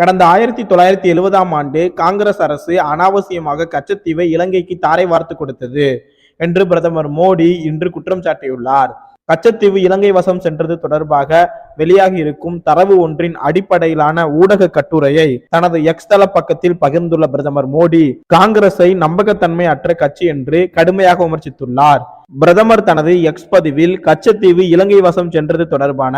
கடந்த ஆயிரத்தி தொள்ளாயிரத்தி எழுபதாம் ஆண்டு காங்கிரஸ் அரசு அனாவசியமாக கச்சத்தீவை இலங்கைக்கு தாரை வார்த்து கொடுத்தது என்று பிரதமர் மோடி இன்று குற்றம் சாட்டியுள்ளார். கச்சத்தீவு இலங்கை வசம் சென்றது தொடர்பாக வெளியாகி இருக்கும் தரவு ஒன்றின் அடிப்படையிலான ஊடக கட்டுரையை தனது எக்ஸ் தள பக்கத்தில் பகிர்ந்துள்ள பிரதமர் மோடி காங்கிரஸை நம்பகத்தன்மை அற்ற கட்சி என்று கடுமையாக விமர்சித்துள்ளார். பிரதமர் தனது எக்ஸ் பதிவில் கச்சத்தீவு இலங்கை வசம் சென்றது தொடர்பான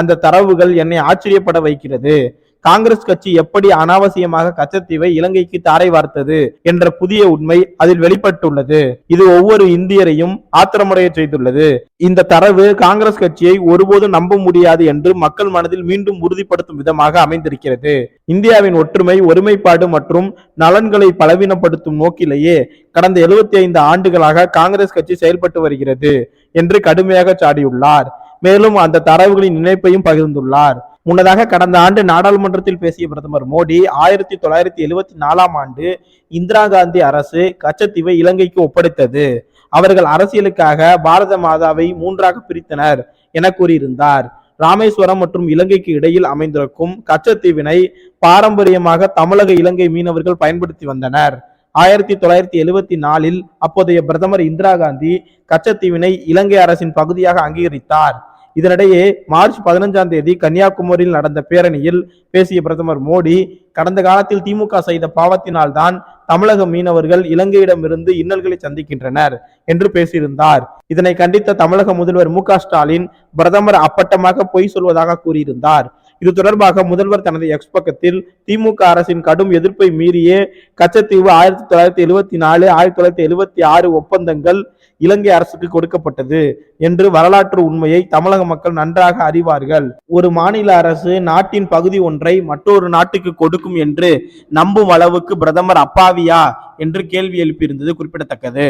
அந்த தரவுகள் என்னை ஆச்சரியப்பட வைக்கிறது. காங்கிரஸ் கட்சி எப்படி அனாவசியமாக கச்சத்தீவை இலங்கைக்கு தாரை வார்த்தது என்ற புதிய உண்மை அதில் வெளிப்பட்டுள்ளது. இது ஒவ்வொரு இந்தியரையும் ஆத்திரமுடைய செய்துள்ளது. இந்த தரவு காங்கிரஸ் கட்சியை ஒருபோதும் நம்ப முடியாது என்று மக்கள் மனதில் மீண்டும் உறுதிப்படுத்தும் விதமாக அமைந்திருக்கிறது. இந்தியாவின் ஒற்றுமை ஒருமைப்பாடு மற்றும் நலன்களை பலவீனப்படுத்தும் நோக்கிலேயே கடந்த 75 ஐந்து ஆண்டுகளாக காங்கிரஸ் கட்சி செயல்பட்டு வருகிறது என்று கடுமையாக சாடியுள்ளார். மேலும் அந்த தரவுகளின் இணைப்பையும் பகிர்ந்துள்ளார். முன்னதாக கடந்த ஆண்டு நாடாளுமன்றத்தில் பேசிய பிரதமர் மோடி ஆயிரத்தி தொள்ளாயிரத்தி எழுபத்தி நாலாம் ஆண்டு இந்திரா காந்தி அரசு கச்சத்தீவை இலங்கைக்கு ஒப்படைத்தது. அவர்கள் அரசியலுக்காக பாரத மாதாவை மூன்றாக பிரித்தனர் என கூறியிருந்தார். ராமேஸ்வரம் மற்றும் இலங்கைக்கு இடையில் அமைந்திருக்கும் கச்சத்தீவினை பாரம்பரியமாக தமிழக இலங்கை மீனவர்கள் பயன்படுத்தி வந்தனர். ஆயிரத்தி தொள்ளாயிரத்தி எழுபத்தி நாலில் அப்போதைய பிரதமர் இந்திரா காந்தி கச்சத்தீவினை இலங்கை அரசின் பகுதியாக அங்கீகரித்தார். இதனிடையே மார்ச் பதினஞ்சாம் தேதி கன்னியாகுமரியில் நடந்த பேரணியில் பேசிய பிரதமர் மோடி கடந்த காலத்தில் திமுக செய்த பாவத்தினால்தான் தமிழக மீனவர்கள் இலங்கையிடமிருந்து இன்னல்களை சந்திக்கின்றனர் என்று பேசியிருந்தார். இதனை கண்டித்த தமிழக முதல்வர் மு ஸ்டாலின் பிரதமர் அப்பட்டமாக பொய் சொல்வதாக கூறியிருந்தார். இது தொடர்பாக முதல்வர் தனது எக்ஸ் பக்கத்தில் திமுக அரசின் கடும் எதிர்ப்பை மீறியே கச்சத்தீவு ஆயிரத்தி தொள்ளாயிரத்தி எழுபத்தி நாலு ஆயிரத்தி தொள்ளாயிரத்தி எழுபத்தி ஆறு ஒப்பந்தங்கள் இலங்கை அரசுக்கு கொடுக்கப்பட்டது என்று வரலாற்று உண்மையை தமிழக மக்கள் நன்றாக அறிவார்கள். ஒரு மாநில அரசு நாட்டின் பகுதி ஒன்றை மற்றொரு நாட்டுக்கு கொடுக்கும் என்று நம்பும் அளவுக்கு பிரதமர் அப்பாவியா? என்று கேள்வி எழுப்பியிருந்தது குறிப்பிடத்தக்கது.